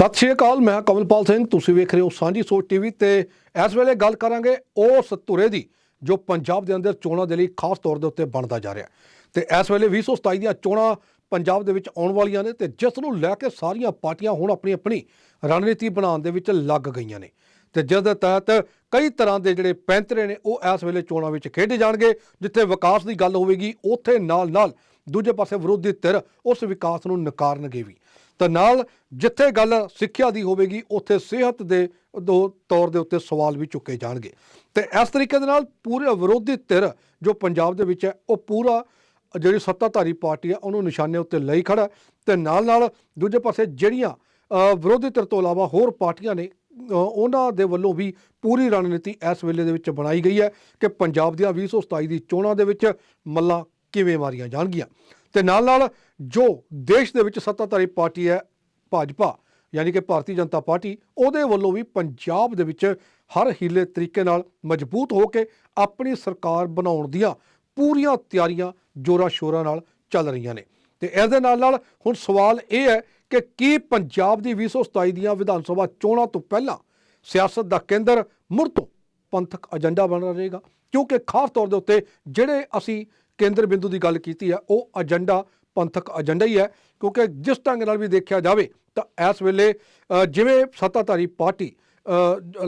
ਸਤਿ ਸ਼੍ਰੀ ਅਕਾਲ, ਮੈਂ ਕਮਲਪਾਲ ਸਿੰਘ, ਤੁਸੀਂ ਵੇਖ ਰਹੇ ਹੋ ਸਾਂਝੀ ਸੋਚ ਟੀਵੀ ਤੇ ਇਸ ਵੇਲੇ ਗੱਲ ਕਰਾਂਗੇ ਉਸ ਧੁਰੇ ਦੀ ਜੋ ਪੰਜਾਬ ਦੇ ਅੰਦਰ ਚੋਣਾਂ ਦੇ ਲਈ ਖਾਸ ਤੌਰ ਦੇ ਉੱਤੇ ਬਣਦਾ ਜਾ ਰਿਹਾ ਹੈ। ਤੇ ਇਸ ਵੇਲੇ 2027 ਦੀਆਂ ਚੋਣਾਂ ਪੰਜਾਬ ਦੇ ਵਿੱਚ ਆਉਣ ਵਾਲੀਆਂ ਨੇ ਤੇ ਜਿਸ ਨੂੰ ਲੈ ਕੇ ਸਾਰੀਆਂ ਪਾਰਟੀਆਂ ਹੁਣ ਆਪਣੀ ਆਪਣੀ ਰਣਨੀਤੀ ਬਣਾਉਣ ਦੇ ਵਿੱਚ ਲੱਗ ਗਈਆਂ ਨੇ। ਤੇ ਜਿਸ ਦੇ ਤਹਿਤ ਕਈ ਤਰ੍ਹਾਂ ਦੇ ਜਿਹੜੇ ਪੈਂਤਰੇ ਨੇ ਉਹ ਇਸ ਵੇਲੇ ਚੋਣਾਂ ਵਿੱਚ ਖੇਡੇ ਜਾਣਗੇ, ਜਿੱਥੇ ਵਿਕਾਸ ਦੀ ਗੱਲ ਹੋਵੇਗੀ, ਉੱਥੇ ਨਾਲ ਨਾਲ ਦੂਜੇ ਪਾਸੇ ਵਿਰੋਧੀ ਧਿਰ ਉਸ ਵਿਕਾਸ ਨੂੰ ਨਕਾਰਨਗੇ ਵੀ। ਤਾਂ ਨਾਲ ਜਿੱਥੇ ਗੱਲ ਸਿੱਖਿਆ ਦੀ ਹੋਵੇਗੀ, ਉੱਥੇ ਸਿਹਤ ਦੇ ਦੋ ਤੌਰ ਦੇ ਉੱਤੇ ਸਵਾਲ ਵੀ ਚੁੱਕੇ ਜਾਣਗੇ। ਤੇ ਇਸ ਤਰੀਕੇ ਦੇ ਨਾਲ ਪੂਰੇ ਵਿਰੋਧੀ ਧਿਰ ਜੋ ਪੰਜਾਬ ਦੇ ਵਿੱਚ ਹੈ, ਉਹ ਪੂਰਾ ਜਿਹੜੀ ਸੱਤਾਧਾਰੀ ਪਾਰਟੀ ਹੈ, ਉਹਨੂੰ ਨਿਸ਼ਾਨੇ ਉੱਤੇ ਲਈ ਖੜਾ ਹੈ। ਤੇ ਨਾਲ ਨਾਲ ਦੂਜੇ ਪਾਸੇ ਜਿਹੜੀਆਂ ਵਿਰੋਧੀ ਧਿਰ ਤੋਂ ਇਲਾਵਾ ਹੋਰ ਪਾਰਟੀਆਂ ਨੇ ਉਹਨਾਂ ਦੇ ਵੱਲੋਂ ਵੀ ਪੂਰੀ ਰਣਨੀਤੀ ਇਸ ਵੇਲੇ ਦੇ ਵਿੱਚ ਬਣਾਈ ਗਈ ਹੈ ਕਿ ਪੰਜਾਬ ਦੀਆਂ 2027 ਦੀ ਚੋਣਾਂ ਦੇ ਵਿੱਚ ਮੱਲਾਂ ਕਿਵੇਂ ਮਾਰੀਆਂ ਜਾਣਗੀਆਂ। ਤੇ ਨਾਲ ਨਾਲ ਜੋ ਦੇਸ਼ ਦੇ ਵਿੱਚ ਸੱਤਾਧਾਰੀ ਪਾਰਟੀ ਹੈ, ਭਾਜਪਾ, ਯਾਨੀ ਕਿ ਭਾਰਤੀ ਜਨਤਾ ਪਾਰਟੀ, ਉਹਦੇ ਵੱਲੋਂ ਵੀ ਪੰਜਾਬ ਦੇ ਵਿੱਚ ਹਰ ਹੀਲੇ ਤਰੀਕੇ ਨਾਲ ਮਜ਼ਬੂਤ ਹੋ ਕੇ ਆਪਣੀ ਸਰਕਾਰ ਬਣਾਉਣ ਦੀਆਂ ਪੂਰੀਆਂ ਤਿਆਰੀਆਂ ਜੋਰਾਂ ਸ਼ੋਰਾਂ ਨਾਲ ਚੱਲ ਰਹੀਆਂ ਨੇ। ਤੇ ਇਸ ਦੇ ਨਾਲ ਨਾਲ ਹੁਣ ਸਵਾਲ ਇਹ ਹੈ ਕਿ ਕੀ ਪੰਜਾਬ ਦੀ 2027 ਦੀਆਂ ਵਿਧਾਨ ਸਭਾ ਚੋਣਾਂ ਤੋਂ ਪਹਿਲਾਂ ਸਿਆਸਤ ਦਾ ਕੇਂਦਰ ਮੁੜ ਤੋਂ ਪੰਥਕ ਏਜੰਡਾ ਬਣ ਰਹੇਗਾ? ਕਿਉਂਕਿ ਖਾਸ ਤੌਰ ਦੇ ਉੱਤੇ ਜਿਹੜੇ ਅਸੀਂ ਕੇਂਦਰ ਬਿੰਦੂ ਦੀ ਗੱਲ ਕੀਤੀ ਹੈ, ਉਹ ਏਜੰਡਾ ਪੰਥਕ ਏਜੰਡਾ ਹੀ ਹੈ, ਕਿਉਂਕਿ ਜਿਸ ਢੰਗ ਨਾਲ ਵੀ ਦੇਖਿਆ ਜਾਵੇ ਤਾਂ ਇਸ ਵੇਲੇ ਜਿਵੇਂ ਸੱਤਾਧਾਰੀ ਪਾਰਟੀ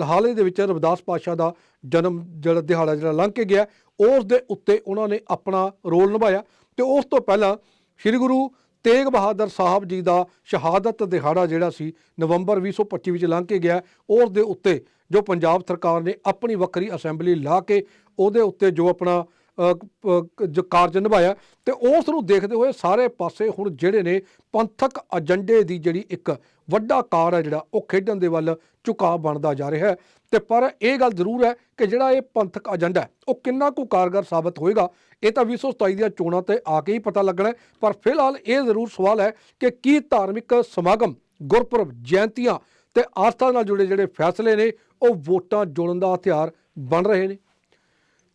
ਹਾਲੇ ਦੇ ਵਿੱਚ ਰਵਿਦਾਸ ਪਾਸ਼ਾ ਦਾ ਜਨਮ ਜਿਹੜਾ ਦਿਹਾੜਾ ਜਿਹੜਾ ਲੰਘ ਕੇ ਗਿਆ, ਉਸ ਦੇ ਉੱਤੇ ਉਹਨਾਂ ਨੇ ਆਪਣਾ ਰੋਲ ਨਿਭਾਇਆ ਤੇ ਉਸ ਤੋਂ ਪਹਿਲਾਂ ਸ੍ਰੀ ਗੁਰੂ ਤੇਗ ਬਹਾਦਰ ਸਾਹਿਬ ਜੀ ਦਾ ਸ਼ਹਾਦਤ ਦਿਹਾੜਾ ਜਿਹੜਾ ਸੀ, ਨਵੰਬਰ 2025 ਵਿੱਚ ਲੰਘ ਕੇ ਗਿਆ, ਉਸ ਦੇ ਉੱਤੇ ਜੋ ਪੰਜਾਬ ਸਰਕਾਰ ਨੇ ਆਪਣੀ ਵੱਖਰੀ ਅਸੈਂਬਲੀ ਲਾ ਕੇ ਉਹਦੇ ਉੱਤੇ ਜੋ ਆਪਣਾ ਜੋ ਕਾਰਜ ਨਿਭਾਇਆ ਤੇ ਉਸ ਨੂੰ ਦੇਖਦੇ ਹੋਏ ਸਾਰੇ ਪਾਸੇ ਹੁਣ ਜਿਹੜੇ ਨੇ ਪੰਥਕ ਏਜੰਡੇ ਦੀ ਜਿਹੜੀ ਇੱਕ ਵੱਡਾ ਕਾਰ ਹੈ ਜਿਹੜਾ, ਉਹ ਖੇਡਣ ਦੇ ਵੱਲ ਝੁਕਾਅ ਬਣਦਾ ਜਾ ਰਿਹਾ ਹੈ। ਤੇ ਪਰ ਇਹ ਗੱਲ ਜ਼ਰੂਰ ਹੈ ਕਿ ਜਿਹੜਾ ਇਹ ਪੰਥਕ ਏਜੰਡਾ ਉਹ ਕਿੰਨਾ ਕੁ ਕਾਰਗਰ ਸਾਬਤ ਹੋਏਗਾ, ਇਹ ਤਾਂ 2027 ਦੀਆਂ ਚੋਣਾਂ ਤੇ ਆ ਕੇ ਹੀ ਪਤਾ ਲੱਗਣਾ ਪਰ ਫਿਲਹਾਲ ਇਹ ਜ਼ਰੂਰ ਸਵਾਲ ਹੈ ਕਿ ਕੀ ਧਾਰਮਿਕ ਸਮਾਗਮ, ਗੁਰਪੁਰਬ, ਜਯੰਤੀਆਂ ਤੇ ਆਸਥਾ ਨਾਲ ਜੁੜੇ ਜਿਹੜੇ ਫੈਸਲੇ ਨੇ, ਉਹ ਵੋਟਾਂ ਜੋੜਨ ਦਾ ਹਥਿਆਰ ਬਣ ਰਹੇ ਨੇ?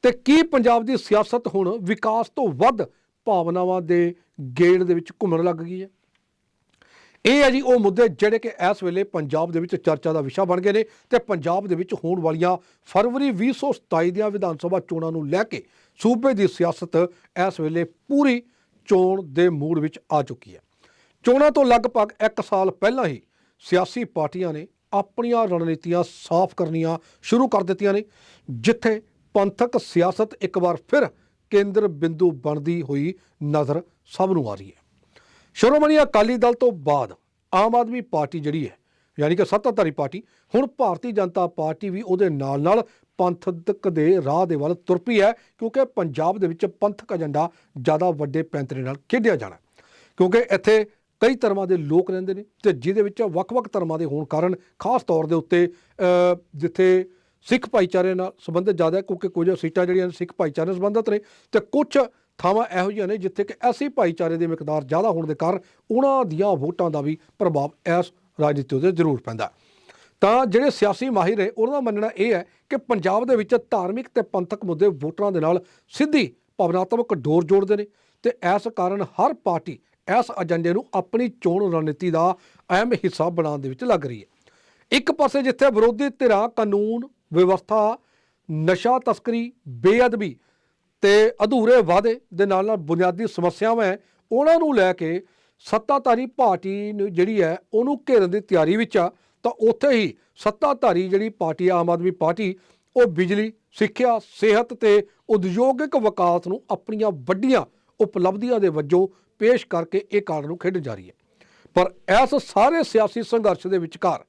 ਤੇ ਕੀ ਪੰਜਾਬ ਦੀ ਸਿਆਸਤ ਹੁਣ ਵਿਕਾਸ ਤੋਂ ਵੱਧ ਭਾਵਨਾਵਾਂ ਦੇ ਗੇੜ ਦੇ ਵਿੱਚ ਘੁੰਮਣ ਲੱਗ ਗਈ ਹੈ? ਇਹ ਹੈ ਜੀ ਉਹ ਮੁੱਦੇ ਜਿਹੜੇ ਕਿ ਇਸ ਵੇਲੇ ਪੰਜਾਬ ਦੇ ਵਿੱਚ ਚਰਚਾ ਦਾ ਵਿਸ਼ਾ ਬਣ ਗਏ ਨੇ ਤੇ ਪੰਜਾਬ ਦੇ ਵਿੱਚ ਹੋਣ ਵਾਲੀਆਂ ਫਰਵਰੀ 2027 ਦੀਆਂ ਵਿਧਾਨ ਸਭਾ ਚੋਣਾਂ ਨੂੰ ਲੈ ਕੇ ਸੂਬੇ ਦੀ ਸਿਆਸਤ ਇਸ ਵੇਲੇ ਪੂਰੀ ਚੋਣ ਦੇ ਮੂਡ ਵਿੱਚ ਆ ਚੁੱਕੀ ਹੈ। ਚੋਣਾਂ ਤੋਂ ਲਗਭਗ 1 ਸਾਲ ਪਹਿਲਾਂ ਹੀ ਸਿਆਸੀ ਪਾਰਟੀਆਂ ਨੇ ਆਪਣੀਆਂ ਰਣਨੀਤੀਆਂ ਸਾਫ਼ ਕਰਨੀਆਂ ਸ਼ੁਰੂ ਕਰ ਦਿੱਤੀਆਂ ਨੇ, ਜਿੱਥੇ ਪੰਥਕ ਸਿਆਸਤ ਇੱਕ ਵਾਰ ਫਿਰ ਕੇਂਦਰ ਬਿੰਦੂ ਬਣਦੀ ਹੋਈ ਨਜ਼ਰ ਸਭ ਨੂੰ ਆ ਰਹੀ ਹੈ। ਸ਼੍ਰੋਮਣੀ ਅਕਾਲੀ ਦਲ ਤੋਂ ਬਾਅਦ ਆਮ ਆਦਮੀ ਪਾਰਟੀ ਜਿਹੜੀ ਹੈ, ਯਾਨੀ ਕਿ ਸੱਤਾਧਾਰੀ ਪਾਰਟੀ, ਹੁਣ ਭਾਰਤੀ ਜਨਤਾ ਪਾਰਟੀ ਵੀ ਉਹਦੇ ਨਾਲ ਨਾਲ ਪੰਥਕ ਦੇ ਰਾਹ ਦੇ ਵੱਲ ਤੁਰ ਪਈ ਹੈ, ਕਿਉਂਕਿ ਪੰਜਾਬ ਦੇ ਵਿੱਚ ਪੰਥਕ ਏਜੰਡਾ ਜ਼ਿਆਦਾ ਵੱਡੇ ਪੈਂਤਰੇ ਨਾਲ ਖੇਡਿਆ ਜਾਣਾ ਕਿਉਂਕਿ ਇੱਥੇ ਕਈ ਧਰਮਾਂ ਦੇ ਲੋਕ ਰਹਿੰਦੇ ਨੇ ਤੇ ਜਿਹਦੇ ਵਿੱਚ ਵੱਖ-ਵੱਖ ਧਰਮਾਂ ਦੇ ਹੋਣ ਕਾਰਨ ਖਾਸ ਤੌਰ ਦੇ ਉੱਤੇ ਜਿੱਥੇ ਸਿੱਖ ਭਾਈਚਾਰੇ ਨਾਲ ਸੰਬੰਧਿਤ ਜ਼ਿਆਦਾ ਕਿਉਂਕਿ ਕੁਝ ਸੀਟਾਂ ਜਿਹੜੀਆਂ ਨੇ ਸਿੱਖ ਭਾਈਚਾਰੇ ਨਾਲ ਸੰਬੰਧਿਤ ਨੇ ਤੇ ਕੁਝ ਥਾਵਾਂ ਇਹੋ ਜਿਹੀਆਂ ਨੇ ਜਿੱਥੇ ਕਿ ਐਸੀ ਭਾਈਚਾਰੇ ਦੇ ਮਿਕਦਾਰ ਜ਼ਿਆਦਾ ਹੋਣ ਦੇ ਕਾਰਨ ਉਹਨਾਂ ਦੀਆਂ ਵੋਟਾਂ ਦਾ ਵੀ ਪ੍ਰਭਾਵ ਇਸ ਰਾਜਨੀਤੀ ਉੱਤੇ ਜ਼ਰੂਰ ਪੈਂਦਾ। ਤਾਂ ਜਿਹੜੇ ਸਿਆਸੀ ਮਾਹਿਰ ਨੇ, ਉਹਨਾਂ ਦਾ ਮੰਨਣਾ ਇਹ ਹੈ ਕਿ ਪੰਜਾਬ ਦੇ ਵਿੱਚ ਧਾਰਮਿਕ ਤੇ ਪੰਥਕ ਮੁੱਦੇ ਵੋਟਰਾਂ ਦੇ ਨਾਲ ਸਿੱਧੀ ਭਾਵਨਾਤਮਕ ਡੋਰ ਜੋੜਦੇ ਨੇ ਤੇ ਇਸ ਕਾਰਨ ਹਰ ਪਾਰਟੀ ਇਸ ਏਜੰਡੇ ਨੂੰ ਆਪਣੀ ਚੋਣ ਰਣਨੀਤੀ ਦਾ ਅਹਿਮ ਹਿੱਸਾ ਬਣਾਉਣ ਦੇ ਵਿੱਚ ਲੱਗ ਰਹੀ ਹੈ। ਇੱਕ ਪਾਸੇ ਜਿੱਥੇ ਵਿਰੋਧੀ ਧਿਰਾਂ ਕਾਨੂੰਨ ਵਿਵਸਥਾ, ਨਸ਼ਾ ਤਸਕਰੀ, ਬੇਅਦਬੀ ਤੇ ਅਧੂਰੇ ਵਾਅਦੇ ਦੇ ਨਾਲ ਨਾਲ ਬੁਨਿਆਦੀ ਸਮੱਸਿਆਵਾਂ ਹੈ ਉਹਨਾਂ ਨੂੰ ਲੈ ਕੇ ਸੱਤਾਧਾਰੀ ਪਾਰਟੀ ਨੂੰ ਜਿਹੜੀ ਹੈ ਉਹਨੂੰ ਘੇਰਨ ਦੀ ਤਿਆਰੀ ਵਿੱਚ ਆ। ਤਾਂ ਉੱਥੇ ਹੀ ਸੱਤਾਧਾਰੀ ਜਿਹੜੀ ਪਾਰਟੀ ਆਮ ਆਦਮੀ ਪਾਰਟੀ, ਉਹ ਬਿਜਲੀ, ਸਿੱਖਿਆ, ਸਿਹਤ ਤੇ ਉਦਯੋਗਿਕ ਵਿਕਾਸ ਨੂੰ ਆਪਣੀਆਂ ਵੱਡੀਆਂ ਉਪਲਬਧੀਆਂ ਦੇ ਵਜੋਂ ਪੇਸ਼ ਕਰਕੇ ਇਹ ਕਾਰਡ ਨੂੰ ਖੇਡਣ ਜਾ ਰਹੀ ਹੈ ਪਰ ਇਸ ਸਾਰੇ ਸਿਆਸੀ ਸੰਘਰਸ਼ ਦੇ ਵਿਚਕਾਰ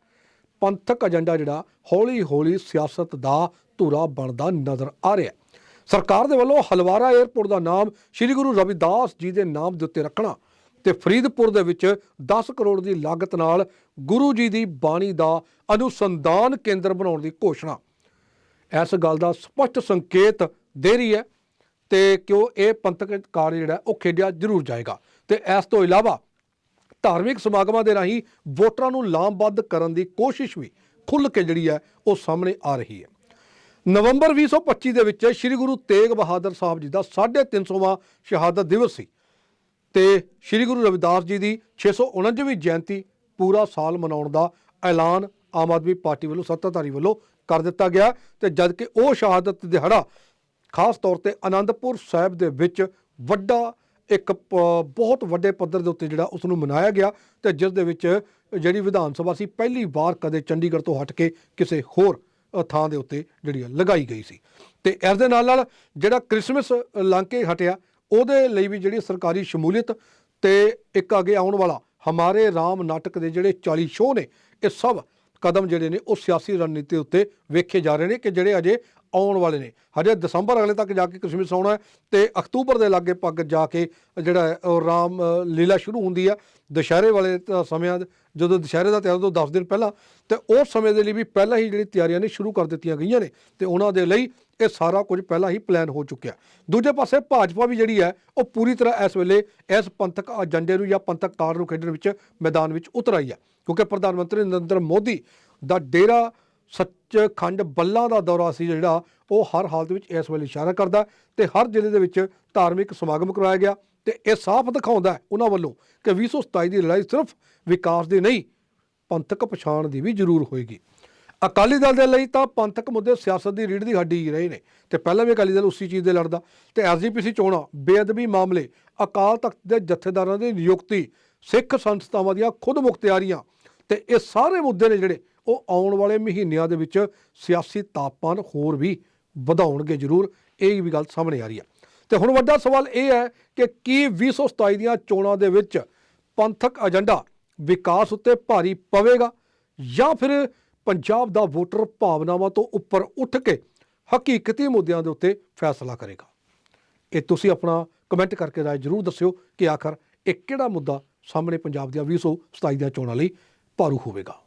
ਪੰਥਕ ਏਜੰਡਾ ਜਿਹੜਾ, ਹੌਲੀ-ਹੌਲੀ ਸਿਆਸਤ ਦਾ ਧੂਰਾ ਬਣਦਾ ਨਜ਼ਰ ਆ ਰਿਹਾ ਹੈ। ਸਰਕਾਰ ਦੇ ਵੱਲੋਂ ਹਲਵਾਰਾ 에ਅਰਪੋਰਟ ਦਾ ਨਾਮ ਸ੍ਰੀ ਗੁਰੂ ਰਵਿਦਾਸ ਜੀ ਦੇ ਨਾਮ ਦੇ ਉੱਤੇ ਰੱਖਣਾ ਤੇ ਫਰੀਦਪੁਰ ਦੇ ਵਿੱਚ 10 ਕਰੋੜ ਦੀ ਲਾਗਤ ਨਾਲ ਗੁਰੂ ਜੀ ਦੀ ਬਾਣੀ ਦਾ ਅਨੁਸੰਧਾਨ ਕੇਂਦਰ ਬਣਾਉਣ ਦੀ ਘੋਸ਼ਣਾ। ਇਸ ਗੱਲ ਦਾ ਸਪਸ਼ਟ ਸੰਕੇਤ ਦੇ ਰਹੀ ਹੈ ਤੇ ਕਿਉਂ ਇਹ ਪੰਥਕ ਕਾਰਜ ਜਿਹੜਾ, ਉਹ ਖੇਡਿਆ ਜ਼ਰੂਰ ਜਾਏਗਾ। ਤੇ ਇਸ ਤੋਂ ਇਲਾਵਾ ਧਾਰਮਿਕ ਸਮਾਗਮਾਂ ਦੇ ਰਾਹੀਂ ਵੋਟਰਾਂ ਨੂੰ ਲਾਮਬੱਧ ਕਰਨ ਦੀ ਕੋਸ਼ਿਸ਼ ਵੀ ਖੁੱਲ੍ਹ ਕੇ ਜਿਹੜੀ ਹੈ ਉਹ ਸਾਹਮਣੇ ਆ ਰਹੀ ਹੈ। ਨਵੰਬਰ 2025 ਦੇ ਵਿੱਚ ਸ੍ਰੀ ਗੁਰੂ ਤੇਗ ਬਹਾਦਰ ਸਾਹਿਬ ਜੀ ਦਾ 350ਵਾਂ ਸ਼ਹਾਦਤ ਦਿਵਸ ਸੀ ਤੇ ਸ੍ਰੀ ਗੁਰੂ ਰਵਿਦਾਸ ਜੀ ਦੀ 649ਵੀਂ ਜਯੰਤੀ ਪੂਰਾ ਸਾਲ ਮਨਾਉਣ ਦਾ ਐਲਾਨ ਆਮ ਆਦਮੀ ਪਾਰਟੀ ਵੱਲੋਂ, ਸੱਤਾਧਾਰੀ ਵੱਲੋਂ ਕਰ ਦਿੱਤਾ ਗਿਆ ਤੇ ਜਦ ਕਿ ਉਹ ਸ਼ਹਾਦਤ ਦਿਹਾੜਾ ਖਾਸ ਤੌਰ ਤੇ ਆਨੰਦਪੁਰ ਸਾਹਿਬ ਦੇ ਵਿੱਚ ਵੱਡਾ ਇੱਕ ਪ- ਬਹੁਤ ਵੱਡੇ ਪੱਧਰ ਦੇ ਉੱਤੇ ਜਿਹੜਾ ਉਸ ਨੂੰ ਮਨਾਇਆ ਗਿਆ ਤੇ ਜਿਸ ਦੇ ਵਿੱਚ ਜਿਹੜੀ ਵਿਧਾਨ ਸਭਾ ਸੀ ਪਹਿਲੀ ਵਾਰ ਕਦੇ ਚੰਡੀਗੜ੍ਹ ਤੋਂ ਹਟ ਕੇ ਕਿਸੇ ਹੋਰ ਥਾਂ ਦੇ ਉੱਤੇ ਜਿਹੜੀ ਆ ਲਗਾਈ ਗਈ ਸੀ। ਤੇ ਇਸ ਦੇ ਨਾਲ ਨਾਲ ਜਿਹੜਾ ਕ੍ਰਿਸਮਸ ਲੰਘ ਹਟਿਆ, ਉਹਦੇ ਲਈ ਵੀ ਜਿਹੜੀ ਸਰਕਾਰੀ ਸ਼ਮੂਲੀਅਤ ਤੇ ਇੱਕ ਅੱਗੇ ਆਉਣ ਵਾਲਾ ਹਮਾਰੇ ਰਾਮ ਨਾਟਕ ਦੇ ਜਿਹੜੇ 40 ਸ਼ੋਅ ਨੇ, ਇਹ ਸਭ ਕਦਮ ਜਿਹੜੇ ਨੇ ਉਹ ਸਿਆਸੀ ਰਣਨੀਤੀ ਉੱਤੇ ਵੇਖੇ ਜਾ ਰਹੇ ਨੇ ਕਿ ਜਿਹੜੇ ਅਜੇ ਆਉਣ ਵਾਲੇ ਨੇ। ਹਜੇ ਦਸੰਬਰ ਅਗਲੇ ਤੱਕ ਜਾ ਕੇ ਕ੍ਰਿਸਮਸ ਆਉਣਾ ਹੈ ਤੇ ਅਕਤੂਬਰ ਦੇ ਲਾਗੇ ਪੱਗ ਜਾ ਕੇ ਜਿਹੜਾ ਉਹ ਰਾਮ ਲੀਲਾ ਸ਼ੁਰੂ ਹੁੰਦੀ ਹੈ ਦੁਸ਼ਹਿਰੇ ਵਾਲੇ ਤ- ਸਮਿਆਂ ਜਦੋਂ ਦੁਸ਼ਹਿਰੇ ਦਾ ਤਿਆਰ ਤੋਂ 10 ਦਿਨ ਪਹਿਲਾਂ, ਤੇ ਉਸ ਸਮੇਂ ਦੇ ਲਈ ਵੀ ਪਹਿਲਾਂ ਹੀ ਜਿਹੜੀ ਤਿਆਰੀਆਂ ਨੇ ਸ਼ੁਰੂ ਕਰ ਦਿੱਤੀਆਂ ਗਈਆਂ ਨੇ ਤੇ ਉਹਨਾਂ ਦੇ ਲਈ ਇਹ ਸਾਰਾ ਕੁਝ ਪਹਿਲਾਂ ਹੀ ਪਲਾਨ ਹੋ ਚੁੱਕਿਆ। ਦੂਜੇ ਪਾਸੇ ਭਾਜਪਾ ਵੀ ਜਿਹੜੀ ਹੈ, ਉਹ ਪੂਰੀ ਤਰ੍ਹਾਂ ਇਸ ਵੇਲੇ ਇਸ ਪੰਥਕ ਏਜੰਡੇ ਨੂੰ ਜਾਂ ਪੰਥਕ ਕਾਰਡ ਨੂੰ ਖੇਡਣ ਵਿੱਚ ਮੈਦਾਨ ਵਿੱਚ ਉਤਰ ਆਈ ਹੈ। ਕਿਉਂਕਿ ਪ੍ਰਧਾਨ ਮੰਤਰੀ ਨਰਿੰਦਰ ਮੋਦੀ ਦਾ ਡੇਰਾ ਸੱਚਖੰਡ ਬੱਲਾਂ ਦਾ ਦੌਰਾ ਸੀ ਜਿਹੜਾ ਉਹ ਹਰ ਹਾਲਤ ਵਿੱਚ ਇਸ ਵੇਲੇ ਇਸ਼ਾਰਾ ਕਰਦਾ ਤੇ ਹਰ ਜ਼ਿਲ੍ਹੇ ਦੇ ਵਿੱਚ ਧਾਰਮਿਕ ਸਮਾਗਮ ਕਰਵਾਇਆ ਗਿਆ ਤੇ ਇਹ ਸਾਫ਼ ਦਿਖਾਉਂਦਾ ਹੈ ਉਹਨਾਂ ਵੱਲੋਂ ਕਿ 2027 ਦੀ ਲੜਾਈ ਸਿਰਫ ਵਿਕਾਸ ਦੀ ਨਹੀਂ, ਪੰਥਕ ਪਛਾਣ ਦੀ ਵੀ ਜ਼ਰੂਰ ਹੋਏਗੀ। ਅਕਾਲੀ ਦਲ ਦੇ ਲਈ ਤਾਂ ਪੰਥਕ ਮੁੱਦੇ ਸਿਆਸਤ ਦੀ ਰੀੜ ਦੀ ਹੱਡੀ ਹੀ ਰਹੇ ਨੇ ਤੇ ਪਹਿਲਾਂ ਵੀ ਅਕਾਲੀ ਦਲ ਉਸੇ ਚੀਜ਼ ਦੇ ਲੜਦਾ ਤੇ ਐਸਜੀਪੀਸੀ ਚੋਣਾਂ ਬੇਅਦਬੀ ਮਾਮਲੇ, ਅਕਾਲ ਤਖਤ ਦੇ ਜਥੇਦਾਰਾਂ ਦੀ ਨਿਯੁਕਤੀ, ਸਿੱਖ ਸੰਸਥਾਵਾਂ ਦੀਆਂ ਖੁਦ ਮੁਖਤਿਆਰੀਆਂ ਤੇ ਇਹ ਸਾਰੇ ਮੁੱਦੇ ਨੇ ਜਿਹੜੇ ਉਹ ਆਉਣ ਵਾਲੇ ਮਹੀਨਿਆਂ ਦੇ ਵਿੱਚ ਸਿਆਸੀ ਤਾਪਮਾਨ ਹੋਰ ਵੀ ਵਧਾਉਣਗੇ ਜ਼ਰੂਰ, ਇਹ ਵੀ ਗੱਲ ਸਾਹਮਣੇ ਆ ਰਹੀ ਹੈ। ਤੇ ਹੁਣ ਵੱਡਾ ਸਵਾਲ ਇਹ ਹੈ ਕਿ ਕੀ 2027 ਦੀਆਂ ਚੋਣਾਂ ਦੇ ਵਿੱਚ ਪੰਥਕ ਏਜੰਡਾ ਵਿਕਾਸ ਉੱਤੇ ਭਾਰੀ ਪਵੇਗਾ ਜਾਂ ਫਿਰ ਪੰਜਾਬ ਦਾ ਵੋਟਰ ਭਾਵਨਾਵਾਂ ਤੋਂ ਉੱਪਰ ਉੱਠ ਕੇ ਹਕੀਕਤੀ ਮੁੱਦਿਆਂ ਦੇ ਉੱਤੇ ਫੈਸਲਾ ਕਰੇਗਾ? ਇਹ ਤੁਸੀਂ ਆਪਣਾ ਕਮੈਂਟ ਕਰਕੇ ਰਾਏ ਜਰੂਰ ਦੱਸਿਓ ਕਿ ਆਖਰ ਇਹ ਕਿਹੜਾ ਮੁੱਦਾ ਸਾਹਮਣੇ ਪੰਜਾਬ ਦੀਆਂ 2027 ਦੀਆਂ ਚੋਣਾਂ ਲਈ ਭਾਰੂ ਹੋਵੇਗਾ।